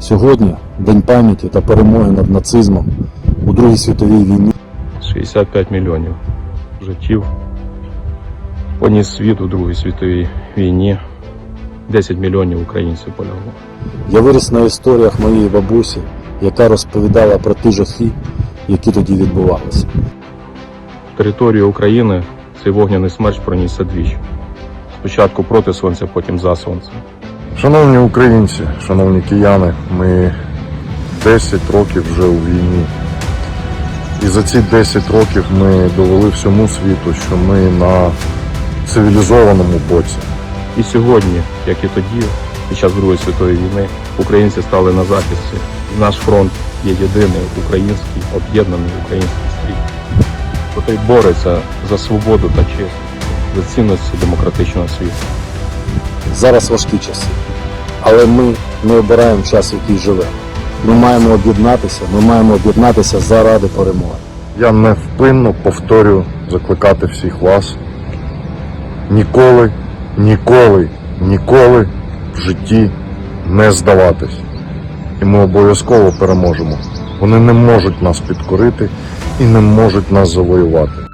Сьогодні День пам'яті та перемоги над нацизмом у Другій світовій війні 65 мільйонів життів поніс світ у Другій світовій війні. 10 мільйонів українців полягло. Я виріс на історіях моєї бабусі, яка розповідала про ті жахи, які тоді відбувалися. Територію України цей вогняний смерч пронісся двічі. Спочатку проти сонця, потім за сонцем. Шановні українці, шановні кияни, ми 10 років вже у війні. І за ці 10 років ми довели всьому світу, що ми на цивілізованому боці. І сьогодні, як і тоді, під час Другої світової війни, українці стали на захисті. Наш фронт є єдиний український, об'єднаний український стрій, який бореться за свободу та честь, за цінності демократичного світу. Зараз важкі часи, але ми не обираємо час, в який живемо. Ми маємо об'єднатися, ми маємо об'єднатися заради перемоги. Я невпинно повторюю закликати всіх вас ніколи, ніколи, ніколи в житті не здаватись. І ми обов'язково переможемо. Вони не можуть нас підкорити і не можуть нас завоювати.